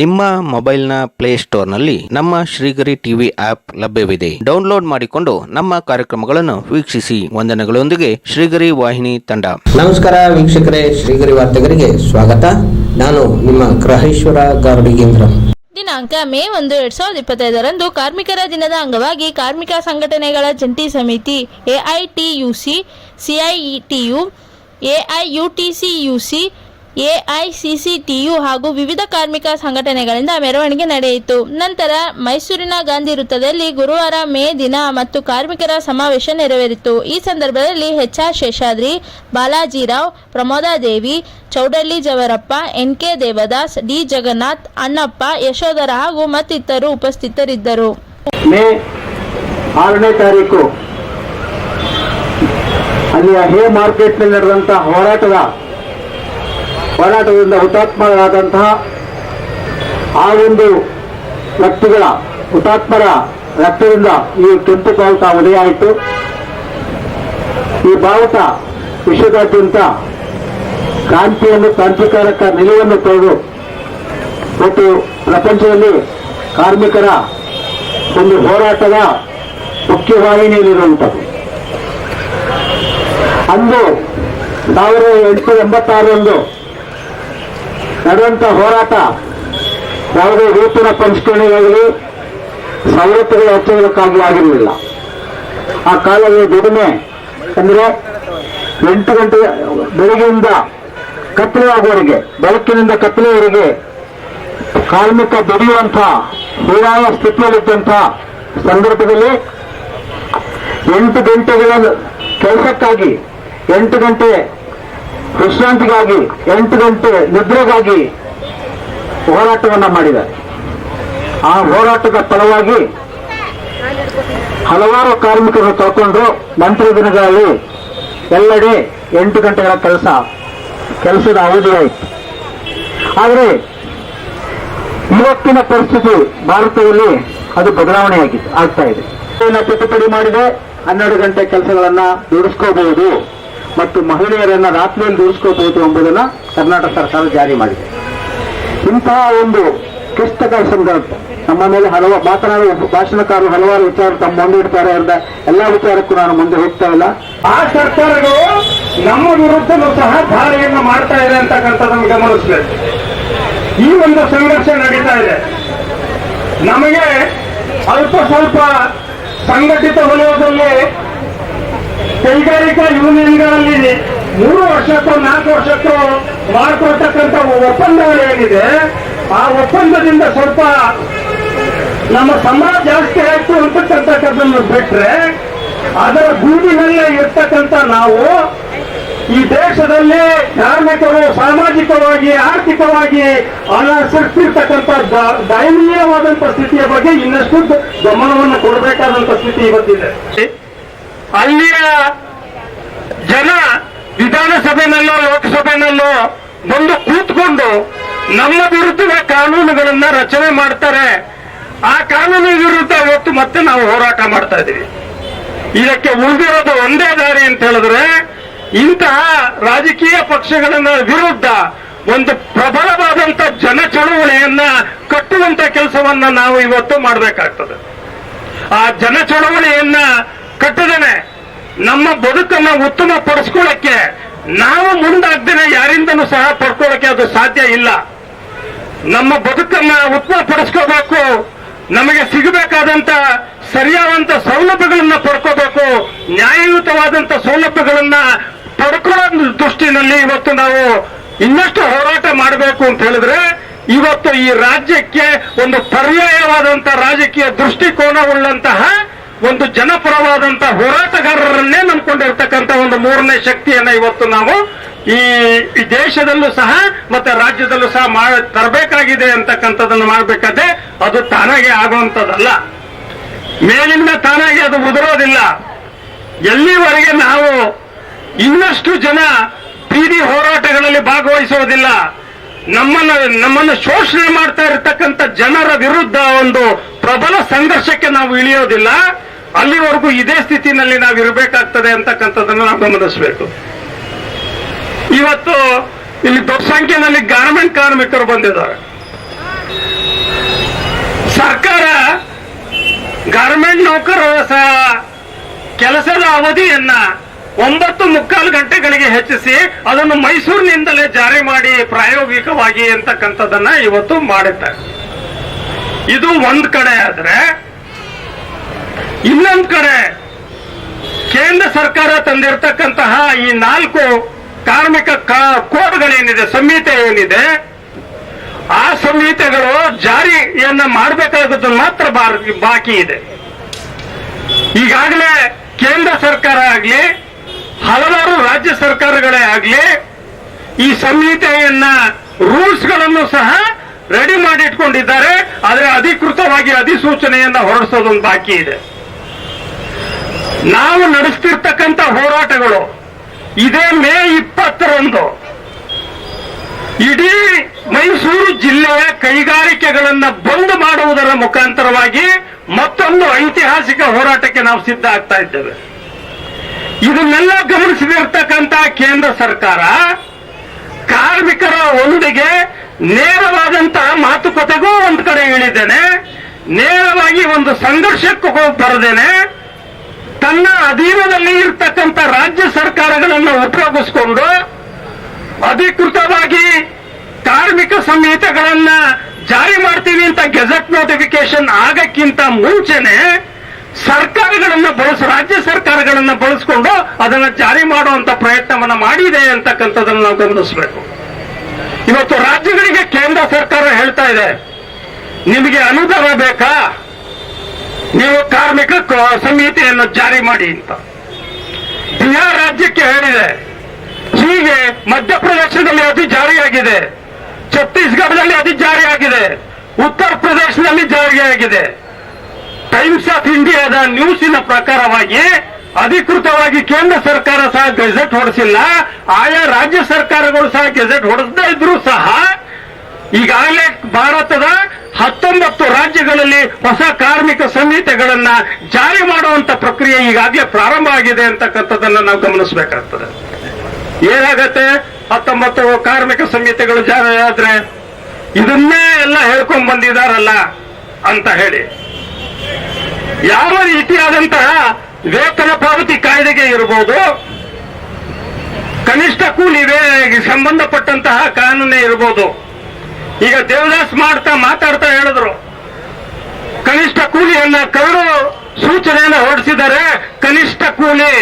ನಿಮ್ಮ ಮೊಬೈಲ್ನ ಪ್ಲೇಸ್ಟೋರ್ನಲ್ಲಿ ನಮ್ಮ ಶ್ರೀಗರಿ ಟಿವಿ ಆಪ್ ಲಭ್ಯವಿದೆ. ಡೌನ್ಲೋಡ್ ಮಾಡಿಕೊಂಡು ನಮ್ಮ ಕಾರ್ಯಕ್ರಮಗಳನ್ನು ವೀಕ್ಷಿಸಿ. ವಂದನೆಗಳೊಂದಿಗೆ ಶ್ರೀಗರಿ ವಾಹಿನಿ ತಂಡ. ನಮಸ್ಕಾರ ವೀಕ್ಷಕರೇ ಶ್ರೀಗರಿ ವಾರ್ತೆಗರಿಗೆ ಸ್ವಾಗತ. ನಾನು ನಿಮ್ಮ ಗ್ರಹೇಶ್ವರ ಗಾರ್ಡಿಗೇಂದ್ರ ದಿನಾಂಕ ಮೇ ಒಂದು ಎರಡ್ ಸಾವಿರದ ಇಪ್ಪತ್ತೈದರಂದು ಕಾರ್ಮಿಕರ ದಿನದ ಅಂಗವಾಗಿ ಕಾರ್ಮಿಕ ಸಂಘಟನೆಗಳ ಜಂಟಿ ಸಮಿತಿ ಎಐಟಿಯುಸಿ ಸಿಐಟಿಯು ಎಐಯುಟಿಸಿಯುಸಿ ಎಐಸಿಸಿಟಿಯು ಹಾಗೂ ವಿವಿಧ ಕಾರ್ಮಿಕ ಸಂಘಟನೆಗಳಿಂದ ಮೆರವಣಿಗೆ ನಡೆಯಿತು. ನಂತರ ಮೈಸೂರಿನ ಗಾಂಧಿ ವೃತ್ತದಲ್ಲಿ ಗುರುವಾರ ಮೇ ದಿನ ಮತ್ತು ಕಾರ್ಮಿಕರ ಸಮಾವೇಶ ನೆರವೇರಿತು. ಈ ಸಂದರ್ಭದಲ್ಲಿ H R Sheshadri, Balajirao Pramodadevi Chowdalli Javarappa, N K Devadas, D Jagannath, Annappa, Yashodhara ಹಾಗೂ ಮತ್ತಿತರರು ಉಪಸ್ಥಿತರಿದ್ದರು. ಮೇ ಆರನೇ ತಾರೀಕು ಅಲ್ಲಿಯ ಹೇ ಮಾರ್ಕೆಟ್ನಲ್ಲಿ ನಡೆದಂತಹ ಹೋರಾಟದ ಹೋರಾಟದಿಂದ ಹುತಾತ್ಮರಾದಂತಹ ಆ ಒಂದು ವ್ಯಕ್ತಿಗಳ, ಹುತಾತ್ಮರ ರಕ್ತದಿಂದ ಈ ಕೆಂಪು ಬಾವುಟ ಆಯಿತು. ಈ ಬಾವುಟ ವಿಶ್ವದಾದ್ಯಂತ ಕ್ರಾಂತಿಯನ್ನು, ಕ್ರಾಂತಿಕಾರಕ ನಿಲುವನ್ನು ತೊಳೆದು ಮತ್ತು ಪ್ರಪಂಚದಲ್ಲಿ ಕಾರ್ಮಿಕರ ಒಂದು ಹೋರಾಟದ ಮುಖ್ಯವಾಹಿನಿಯಲ್ಲಿರುವಂಥದ್ದು. ಅಂದು ಸಾವಿರದ ಎಂಟುನೂರ ಎಂಬತ್ತಾರರಂದು ನಡೆದಂಥ ಹೋರಾಟ ಯಾವುದೇ ವೇತನ ಪರಿಷ್ಕರಣೆಗಾಗಲಿ ಸವಲತ್ತುಗಳ ಹೆಚ್ಚಳಕ್ಕಾಗಲಿ ಆಗಿರಲಿಲ್ಲ. ಆ ಕಾಲದಲ್ಲಿ ದುಡಿಮೆ ಅಂದರೆ ಎಂಟು ಗಂಟೆ ಬೆಳಗ್ಗೆಯಿಂದ ಕತ್ತಲೆ ಆಗುವವರೆಗೆ ಬೆಳಕಿನಿಂದ ಕತ್ತಲೆಯವರೆಗೆ ಕಾರ್ಮಿಕ ದುಡಿಯುವಂಥ, ಹೀರಾಯ ಸ್ಥಿತಿಯಲ್ಲಿದ್ದಂಥ ಸಂದರ್ಭದಲ್ಲಿ ಎಂಟು ಗಂಟೆಗಳ ಕೆಲಸಕ್ಕಾಗಿ ಎಂಟು ಗಂಟೆ ವಿಶ್ರಾಂತಿಗಾಗಿ ಎಂಟು ಗಂಟೆ ನಿದ್ರೆಗಾಗಿ ಹೋರಾಟವನ್ನ ಮಾಡಿದ್ದಾರೆ. ಆ ಹೋರಾಟದ ಫಲವಾಗಿ ಹಲವಾರು ಕಾರ್ಮಿಕರು ತಗೊಂಡು ನಂತರ ದಿನಗಳಲ್ಲಿ ಎಲ್ಲೆಡೆ ಎಂಟು ಗಂಟೆಗಳ ಕೆಲಸ, ಕೆಲಸದ ಅವಧಿಯಾಯಿತು ಆದರೆ ಇವತ್ತಿನ ಪರಿಸ್ಥಿತಿ ಭಾರತದಲ್ಲಿ ಅದು ಬದಲಾವಣೆ ಆಗಿದೆ, ಆಗ್ತಾ ಇದೆ. ತಿದ್ದುಪಡಿ ಮಾಡಿದೆ, ಹನ್ನೆರಡು ಗಂಟೆ ಕೆಲಸಗಳನ್ನ ದುಡಿಸ್ಕೋಬಹುದು ಮತ್ತು ಮಹಿಳೆಯರನ್ನ ರಾತ್ರಿಯಲ್ಲಿ ದುಡಿಸ್ಕೋಬಹುದು ಎಂಬುದನ್ನ ಕರ್ನಾಟಕ ಸರ್ಕಾರ ಜಾರಿ ಮಾಡಿದೆ. ಇಂತಹ ಒಂದು ಕ್ಲಿಷ್ಟಕರ ಸಂದರ್ಭ. ನಮ್ಮ ಮೇಲೆ ಹಲವು ಮಾತನಾಡುವ ಭಾಷಣಕಾರರು ಹಲವಾರು ವಿಚಾರ ತಮ್ಮ ಮುಂದೆ ಇಡ್ತಾರೆ ಅಂತ ಎಲ್ಲಾ ವಿಚಾರಕ್ಕೂ ನಾನು ಮುಂದೆ ಹೋಗ್ತಾ ಇಲ್ಲ. ಆ ಸರ್ಕಾರಗಳು ನಮ್ಮ ವಿರುದ್ಧನೂ ಸಹ ಧಾರೆಯನ್ನು ಮಾಡ್ತಾ ಇದೆ ಅಂತಕ್ಕಂಥದ್ದನ್ನು ಗಮನಿಸಬೇಕು. ಈ ಒಂದು ಸಂಘರ್ಷ ನಡೀತಾ ಇದೆ. ನಮಗೆ ಅಲ್ಪ ಸ್ವಲ್ಪ ಸಂಘಟಿತ ವಲಯದಲ್ಲಿ ಕೈಗಾರಿಕಾ ಯೂನಿಯನ್ಗಳಲ್ಲಿ ಮೂರು ವರ್ಷಕ್ಕೋ, ನಾಲ್ಕು ವರ್ಷಕ್ಕೋ ಮಾಡಿಕೊಡ್ತಕ್ಕಂಥ ಒಪ್ಪಂದಗಳು ಏನಿದೆ, ಆ ಒಪ್ಪಂದದಿಂದ ಸ್ವಲ್ಪ ನಮ್ಮ ಸಂಬಳ ಜಾಸ್ತಿ ಆಯ್ತು ಅಂತಕ್ಕಂಥದ್ದನ್ನು ಬಿಟ್ರೆ ಅದರ ಗೂಡಿನಲ್ಲೇ ಇರ್ತಕ್ಕಂಥ ನಾವು ಈ ದೇಶದಲ್ಲಿ ಕಾರ್ಮಿಕರು ಸಾಮಾಜಿಕವಾಗಿ, ಆರ್ಥಿಕವಾಗಿ ಅನುಸರಿಸಿರ್ತಕ್ಕಂಥ ದಯನೀಯವಾದಂಥ ಸ್ಥಿತಿಯ ಬಗ್ಗೆ ಇನ್ನಷ್ಟು ಗಮನವನ್ನು ಕೊಡಬೇಕಾದಂಥ ಸ್ಥಿತಿ ಇವತ್ತಿದೆ. ಅಲ್ಲಿಯ ಜನ ವಿಧಾನಸಭೆನಲ್ಲೋ, ಲೋಕಸಭೆನಲ್ಲೋ ಬಂದು ಕೂತ್ಕೊಂಡು ನಮ್ಮ ವಿರುದ್ಧದ ಕಾನೂನುಗಳನ್ನ ರಚನೆ ಮಾಡ್ತಾರೆ. ಆ ಕಾನೂನು ವಿರುದ್ಧ ಅವತ್ತು ಮತ್ತೆ ನಾವು ಹೋರಾಟ ಮಾಡ್ತಾ ಇದ್ದೀವಿ ಇದಕ್ಕೆ ಉಳಿದಿರೋದು ಒಂದೇ ದಾರಿ ಅಂತ ಹೇಳಿದ್ರೆ ಇಂತಹ ರಾಜಕೀಯ ಪಕ್ಷಗಳನ್ನ ವಿರುದ್ಧ ಒಂದು ಪ್ರಬಲವಾದಂತ ಜನ ಚಳುವಳಿಯನ್ನ ಕಟ್ಟುವಂತ ಕೆಲಸವನ್ನ ನಾವು ಇವತ್ತು ಮಾಡಬೇಕಾಗ್ತದೆ. ಆ ಜನ ಚಳವಳಿಯನ್ನ ಕಟ್ಟದೇನೆ ನಮ್ಮ ಬದುಕನ್ನ ಉತ್ತಮ ಪಡಿಸ್ಕೊಳ್ಳಕ್ಕೆ ನಾವು ಮುಂದಾಗ್ದೇನೆ ಯಾರಿಂದನೂ ಸಹ ಪಡ್ಕೊಳ್ಳಕ್ಕೆ ಅದು ಸಾಧ್ಯ ಇಲ್ಲ. ನಮ್ಮ ಬದುಕನ್ನ ಉತ್ತಮ ಪಡಿಸ್ಕೋಬೇಕು ನಮಗೆ ಸಿಗಬೇಕಾದಂತ ಸರಿಯಾದಂತ ಸೌಲಭ್ಯಗಳನ್ನ ಪಡ್ಕೋಬೇಕು ನ್ಯಾಯಯುತವಾದಂತ ಸೌಲಭ್ಯಗಳನ್ನ ಪಡ್ಕೊಳ್ಳೋ ದೃಷ್ಟಿನಲ್ಲಿ ಇವತ್ತು ನಾವು ಇನ್ನಷ್ಟು ಹೋರಾಟ ಮಾಡಬೇಕು ಅಂತ ಹೇಳಿದ್ರೆ, ಇವತ್ತು ಈ ರಾಜ್ಯಕ್ಕೆ ಒಂದು ಪರ್ಯಾಯವಾದಂತ ರಾಜಕೀಯ ದೃಷ್ಟಿಕೋನವುಳ್ಳಂತಹ ಒಂದು ಜನಪರವಾದಂತ ಹೋರಾಟಗಾರರನ್ನೇ ನಂಬಿಕೊಂಡಿರ್ತಕ್ಕಂತ ಒಂದು ಮೂರನೇ ಶಕ್ತಿಯನ್ನ ಇವತ್ತು ನಾವು ಈ ದೇಶದಲ್ಲೂ ಸಹ ಮತ್ತೆ ರಾಜ್ಯದಲ್ಲೂ ಸಹ ತರಬೇಕಾಗಿದೆ ಅಂತಕ್ಕಂಥದ್ದನ್ನು ಮಾಡಬೇಕಾದ್ರೆ ಅದು ತಾನಾಗೆ ಆಗುವಂಥದ್ದಲ್ಲ. ಮೇಲಿಂದ ತಾನಾಗಿ ಅದು ಉದುರೋದಿಲ್ಲ. ಎಲ್ಲಿವರೆಗೆ ನಾವು ಇನ್ನಷ್ಟು ಜನ ಬೀದಿ ಹೋರಾಟಗಳಲ್ಲಿ ಭಾಗವಹಿಸೋದಿಲ್ಲ. ನಮ್ಮನ್ನ ನಮ್ಮನ್ನು ಶೋಷಣೆ ಮಾಡ್ತಾ ಇರತಕ್ಕಂಥ ಜನರ ವಿರುದ್ಧ ಒಂದು ಪ್ರಬಲ ಸಂಘರ್ಷಕ್ಕೆ ನಾವು ಇಳಿಯೋದಿಲ್ಲ. ಅಲ್ಲಿವರೆಗೂ ಇದೇ ಸ್ಥಿತಿನಲ್ಲಿ ನಾವು ಇರಬೇಕಾಗ್ತದೆ ಅಂತಕ್ಕಂಥದ್ದನ್ನು ನಾವು ಗಮನಿಸಬೇಕು. ಇವತ್ತು ಇಲ್ಲಿ ದೊಡ್ಡ ಸಂಖ್ಯೆಯಲ್ಲಿ ಗಾರ್ಮೆಂಟ್ ಕಾರ್ಮಿಕರು ಬಂದಿದ್ದಾರೆ. ಸರ್ಕಾರ ಗಾರ್ಮೆಂಟ್ ನೌಕರರ ಸಹ ಕೆಲಸದ ಅವಧಿಯನ್ನ ಒಂಬತ್ತು ಮುಕ್ಕಾಲು ಗಂಟೆಗಳಿಗೆ ಹೆಚ್ಚಿಸಿ ಅದನ್ನು ಮೈಸೂರಿನಿಂದಲೇ ಜಾರಿ ಮಾಡಿ ಪ್ರಾಯೋಗಿಕವಾಗಿ ಅಂತಕ್ಕಂಥದ್ದನ್ನ ಇವತ್ತು ಮಾಡಿದ್ದಾರೆ ಇದು ಒಂದ್ ಕಡೆ ಆದ್ರೆ, ಇನ್ನೊಂದು ಕಡೆ ಕೇಂದ್ರ ಸರ್ಕಾರ ತಂದಿರತಕ್ಕಂತಹ ಈ ನಾಲ್ಕು ಕಾರ್ಮಿಕ ಕೋಡ್ಗಳೇನಿದೆ, ಸಂಹಿತೆ ಏನಿದೆ, ಆ ಸಂಹಿತೆಗಳು ಜಾರಿಯನ್ನ ಮಾಡಬೇಕಾದದ್ದು ಮಾತ್ರ ಬಾಕಿ ಇದೆ. ಈಗಾಗಲೇ ಕೇಂದ್ರ ಸರ್ಕಾರ ಆಗ್ಲಿ ಹಲವಾರು ರಾಜ್ಯ ಸರ್ಕಾರಗಳೇ ಆಗಲಿ, ಈ ಸಂಹಿತೆಯನ್ನ ರೂಲ್ಸ್ಗಳನ್ನು ಸಹ ರೆಡಿ ಮಾಡಿ ಇಟ್ಕೊಂಡಿದ್ದಾರೆ ಆದರೆ ಅಧಿಕೃತವಾಗಿ ಅಧಿಸೂಚನೆಯನ್ನ ಹೊರಡಿಸೋದೊಂದು ಬಾಕಿ ಇದೆ. ನಾವು ನಡೆಸ್ತಿರ್ತಕ್ಕಂಥ ಹೋರಾಟಗಳು, ಇದೇ ಮೇ ಇಪ್ಪತ್ತರಂದು, ಇಡೀ ಮೈಸೂರು ಜಿಲ್ಲೆಯ ಕೈಗಾರಿಕೆಗಳನ್ನ ಬಂದ್ ಮಾಡುವುದರ ಮುಖಾಂತರವಾಗಿ ಮತ್ತೊಂದು ಐತಿಹಾಸಿಕ ಹೋರಾಟಕ್ಕೆ ನಾವು ಸಿದ್ಧ ಆಗ್ತಾ ಇದ್ದೇವೆ. ಇದನ್ನೆಲ್ಲ ಗಮನಿಸದಿರ್ತಕ್ಕಂಥ ಕೇಂದ್ರ ಸರ್ಕಾರ ಕಾರ್ಮಿಕರ ಒಂದಿಗೆ ನೇರವಾದಂತಹ ಮಾತುಕತೆಗೂ ಒಂದು ಕಡೆ ಇಳಿದ್ದೇನೆ ನೇರವಾಗಿ ಒಂದು ಸಂಘರ್ಷಕ್ಕೂ ಬರದೇನೆ, ತನ್ನ ಅಧೀನದಲ್ಲಿ ಇರ್ತಕ್ಕಂಥ ರಾಜ್ಯ ಸರ್ಕಾರಗಳನ್ನು ಉಪಯೋಗಿಸಿಕೊಂಡು ಅಧಿಕೃತವಾಗಿ ಕಾರ್ಮಿಕ ಸಂಹಿತೆಗಳನ್ನ ಜಾರಿ ಮಾಡ್ತೀವಿ ಅಂತ ಗೆಜೆಟ್ ನೋಟಿಫಿಕೇಶನ್ ಆಗಕ್ಕಿಂತ ಮುಂಚೆನೆ ಸರ್ಕಾರಗಳನ್ನ ಬಳಸ, ರಾಜ್ಯ ಸರ್ಕಾರಗಳನ್ನ ಬಳಸ್ಕೊಂಡು ಅದನ್ನ ಜಾರಿ ಮಾಡುವಂತ ಪ್ರಯತ್ನವನ್ನ ಮಾಡಿದೆ ಅಂತಕ್ಕಂಥದ್ದನ್ನು ನಾವು ಗಮನಿಸಬೇಕು. ಇವತ್ತು ರಾಜ್ಯಗಳಿಗೆ ಕೇಂದ್ರ ಸರ್ಕಾರ ಹೇಳ್ತಾ ಇದೆ, ನಿಮಗೆ ಅನುದಾನ ಬೇಕಾ? ನೀವು ಕಾರ್ಮಿಕ ಸಂಹಿತೆಯನ್ನು ಜಾರಿ ಮಾಡಿ ಅಂತ. ಬಿಹಾರ್ ರಾಜ್ಯಕ್ಕೆ ಹೇಳಿದೆ, ಹೀಗೆ ಮಧ್ಯಪ್ರದೇಶದಲ್ಲಿ ಅದು ಜಾರಿಯಾಗಿದೆ, ಛತ್ತೀಸ್ಗಢದಲ್ಲಿ ಅದು ಜಾರಿಯಾಗಿದೆ ಉತ್ತರ ಪ್ರದೇಶದಲ್ಲಿ ಜಾರಿಯಾಗಿದೆ. ಟೈಮ್ಸ್ ಆಫ್ ಇಂಡಿಯಾದ ನ್ಯೂಸಿನ ಪ್ರಕಾರವಾಗಿ ಅಧಿಕೃತವಾಗಿ ಕೇಂದ್ರ ಸರ್ಕಾರ ಸಹ ಗೆಜೆಟ್ ಹೊಡೆಸಿಲ್ಲ. ಆಯಾ ರಾಜ್ಯ ಸರ್ಕಾರಗಳು ಸಹ ಗೆಜೆಟ್ ಹೊಡೆಸದೇ ಇದ್ರೂ ಸಹ ಈಗಾಗಲೇ ಭಾರತದ ಹತ್ತೊಂಬತ್ತು ರಾಜ್ಯಗಳಲ್ಲಿ ಹೊಸ ಕಾರ್ಮಿಕ ಸಂಹಿತೆಗಳನ್ನ ಜಾರಿ ಮಾಡುವಂತ ಪ್ರಕ್ರಿಯೆ ಈಗಾಗಲೇ ಪ್ರಾರಂಭ ಆಗಿದೆ ಅಂತಕ್ಕಂಥದ್ದನ್ನ ನಾವು ಗಮನಿಸಬೇಕಾಗ್ತದೆ. ಏನಾಗತ್ತೆ? ಹತ್ತೊಂಬತ್ತು ಕಾರ್ಮಿಕ ಸಂಹಿತೆಗಳು ಜಾರಿ ಆದ್ರೆ ಇದನ್ನೇ ಎಲ್ಲ ಹೇಳ್ಕೊಂಡ್ ಬಂದಿದಾರಲ್ಲ ಅಂತ ಹೇಳಿ. ಯಾವ ರೀತಿಯಾದಂತಹ ವೇತನ ಪಾವತಿ ಕಾಯ್ದೆಗೆ ಇರಬಹುದು ಕನಿಷ್ಠ ಕೂಲಿಗೆ ಸಂಬಂಧಪಟ್ಟಂತಹ ಕಾನೂನೇ ಇರಬಹುದು ಈಗ ದೇವದಾಸ್ ಮಾಡ್ತಾ ಮಾತಾಡ್ತಾ ಹೇಳಿದ್ರು, ಕನಿಷ್ಠ ಕೂಲಿಯನ್ನ ಕರಡು ಸೂಚನೆಯನ್ನು ಹೊರಡಿಸಿದರೆ ಕನಿಷ್ಠ ಕೂಲಿ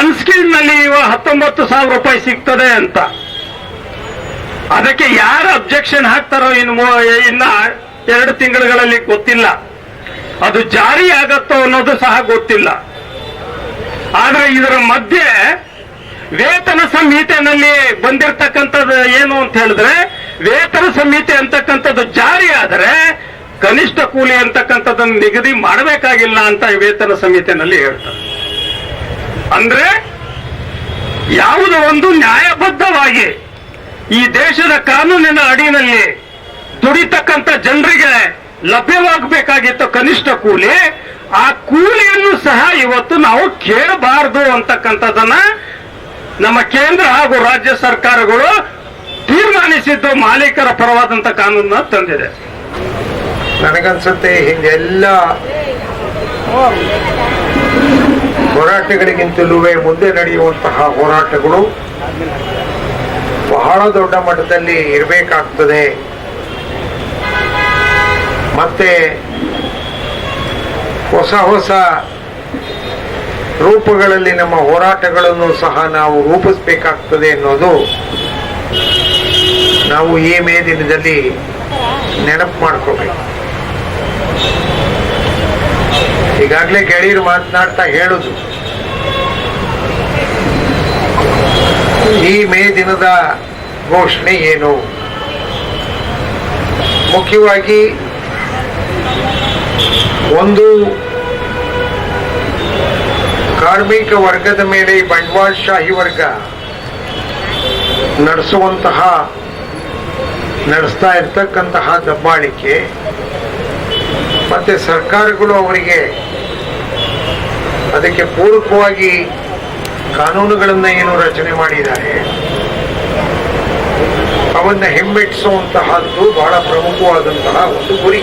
ಅನ್ಸ್ಕಿಲ್ಡ್ನಲ್ಲಿ ಇವ ಹತ್ತೊಂಬತ್ತು ಸಾವಿರ ರೂಪಾಯಿ ಸಿಗ್ತದೆ ಅಂತ. ಅದಕ್ಕೆ ಯಾರು ಅಬ್ಜೆಕ್ಷನ್ ಹಾಕ್ತಾರೋ ಇನ್ನು ಇನ್ನ ಎರಡು ತಿಂಗಳುಗಳಲ್ಲಿ ಗೊತ್ತಿಲ್ಲ. ಅದು ಜಾರಿ ಆಗತ್ತೋ ಅನ್ನೋದು ಸಹ ಗೊತ್ತಿಲ್ಲ. ಆದ್ರೆ ಇದರ ಮಧ್ಯೆ ವೇತನ ಸಂಹಿತೆನಲ್ಲಿ ಬಂದಿರತಕ್ಕಂಥದ್ದು ಏನು ಅಂತ ಹೇಳಿದ್ರೆ, ವೇತನ ಸಂಹಿತೆ ಅಂತಕ್ಕಂಥದ್ದು ಜಾರಿ ಆದರೆ ಕನಿಷ್ಠ ಕೂಲಿ ಅಂತಕ್ಕಂಥದ್ದನ್ನು ನಿಗದಿ ಮಾಡಬೇಕಾಗಿಲ್ಲ ಅಂತ ವೇತನ ಸಂಹಿತೆನಲ್ಲಿ ಹೇಳ್ತಾರೆ. ಅಂದ್ರೆ ಯಾವುದೋ ಒಂದು ನ್ಯಾಯಬದ್ಧವಾಗಿ ಈ ದೇಶದ ಕಾನೂನಿನ ಅಡಿನಲ್ಲಿ ದುಡಿತಕ್ಕಂಥ ಜನರಿಗೆ ಲಭ್ಯವಾಗಬೇಕಾಗಿತ್ತು ಕನಿಷ್ಠ ಕೂಲಿ, ಆ ಕೂಲಿಯನ್ನು ಸಹ ಇವತ್ತು ನಾವು ಕೇಳಬಾರದು ಅಂತಕ್ಕಂಥದ್ದನ್ನ ನಮ್ಮ ಕೇಂದ್ರ ಹಾಗೂ ರಾಜ್ಯ ಸರ್ಕಾರಗಳು ತೀರ್ಮಾನಿಸಿದ್ದು ಮಾಲೀಕರ ಪರವಾದಂತ ಕಾನೂನನ್ನ ತಂದಿದೆ. ನನಗನ್ಸುತ್ತೆ ಹಿಂದೆಲ್ಲ ಹೋರಾಟಗಳಿಗಿಂತಲೂ ಮುಂದೆ ನಡೆಯುವಂತಹ ಹೋರಾಟಗಳು ಬಹಳ ದೊಡ್ಡ ಮಟ್ಟದಲ್ಲಿ ಇರಬೇಕಾಗ್ತದೆ. ಮತ್ತೆ ಹೊಸ ಹೊಸ ರೂಪಗಳಲ್ಲಿ ನಮ್ಮ ಹೋರಾಟಗಳನ್ನು ಸಹ ನಾವು ರೂಪಿಸಬೇಕಾಗ್ತದೆ ಅನ್ನೋದು ನಾವು ಈ ಮೇ ದಿನದಲ್ಲಿ ನೆನಪು ಮಾಡ್ಕೋಬೇಕು. ಈಗಾಗಲೇ ಗೆಳೆಯರು ಮಾತನಾಡ್ತಾ ಹೇಳುದು, ಈ ಮೇ ದಿನದ ಘೋಷಣೆ ಏನು? ಮುಖ್ಯವಾಗಿ ಒಂದು ಕಾರ್ಮಿಕ ವರ್ಗದ ಮೇಲೆ ಬಂಡವಾಳಶಾಹಿ ವರ್ಗ ನಡೆಸುವಂತಹ, ನಡೆಸ್ತಾ ಇರ್ತಕ್ಕಂತಹ ದಬ್ಬಾಳಿಕೆ, ಮತ್ತೆ ಸರ್ಕಾರಗಳು ಅವರಿಗೆ ಅದಕ್ಕೆ ಪೂರಕವಾಗಿ ಕಾನೂನುಗಳನ್ನ ಏನು ರಚನೆ ಮಾಡಿದ್ದಾರೆ, ಅವನ್ನ ಹಿಮ್ಮೆಟ್ಟಿಸುವಂತಹದ್ದು ಬಹಳ ಪ್ರಮುಖವಾದಂತಹ ಒಂದು ಗುರಿ.